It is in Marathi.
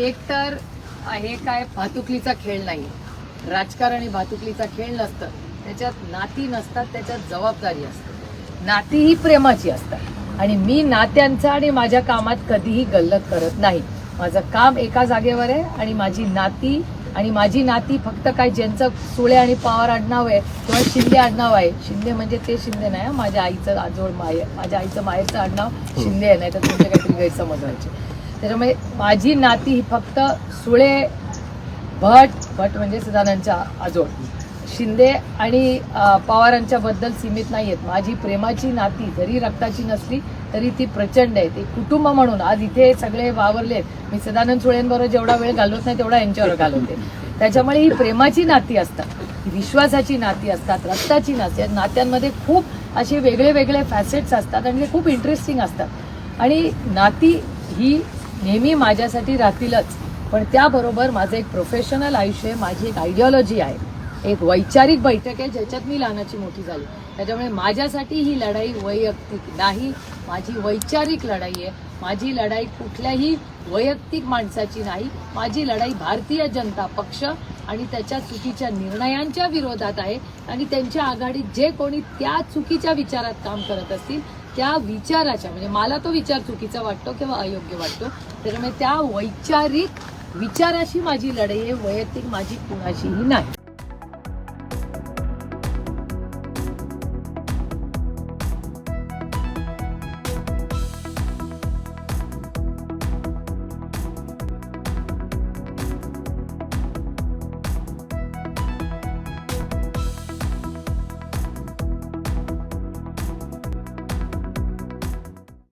एक तर हे काय भातुकलीचा खेळ नाही. राजकारण आणि भातुकलीचा खेळ नसतं. त्याच्यात नाती नसतात त्याच्यात जबाबदारी असते. नाती ही प्रेमाची असतात. आणि मी नात्यांचा आणि माझ्या कामात कधीही गल्लत करत नाही. माझं काम एका जागेवर आहे आणि माझी नाती आणि माझी नाती फक्त काय ज्यांचं सुळे आणि पवार आडनाव आहे किंवा शिंदे आडनाव आहे. शिंदे म्हणजे ते शिंदे नाही माझ्या आईचं आजोळ माय माझ्या आईचं माहेरचं आडनाव शिंदे आहे नाही तर तुमचे काहीतरी गैरसमज व्हायचे. त्याच्यामुळे माझी नाती ही फक्त सुळे भट भट म्हणजे सदानंदच्या आजोड शिंदे आणि पवारांच्याबद्दल पवारांच्या बद्दल सीमित नाही आहेत. माझी प्रेमाची नाती जरी रक्ताची नसली तरी ती प्रचंड आहे. ती कुटुंब म्हणून आज इथे सगळे वावरले मी सदानंद सुळेंबरोबर जेवढा वेळ घालवत नाही तेवढा यांच्यावर घालवते. त्याच्यामुळे ही प्रेमाची नाती असतात विश्वासाची नाती असतात रक्ताची नाती आहेत. नात्यांमध्ये खूप असे वेगळे वेगळे फॅसेट्स असतात आणि ते खूप इंटरेस्टिंग असतात. आणि नाती ही नेहमी माझ्यासाठी राहतीलच. पण त्याबरोबर माझं एक प्रोफेशनल आयुष्य आहे माझी एक आयडिओलॉजी आहे. एक वैचारिक बैठक आहे ज्याच्यात मी लहानाची मोठी झाली. त्याच्यामुळे माझ्यासाठी ही लढाई वैयक्तिक नाही माझी वैचारिक लढाई आहे. माझी लढाई कुठल्याही वैयक्तिक माणसाची नाही माझी लढाई भारतीय जनता पक्ष आणि त्याच्या चुकीच्या निर्णयांच्या विरोधात आहे. आणि त्यांच्या आघाडीत जे कोणी त्या चुकीच्या विचारात काम करत असतील त्या विचाराच्या म्हणजे मला तो विचार चुकीचा वाटतो किंवा अयोग्य वाटतो त्याच्यामुळे त्या वैचारिक विचाराशी माझी लढाई आहे वैयक्तिक माझी कुणाशीही नाही.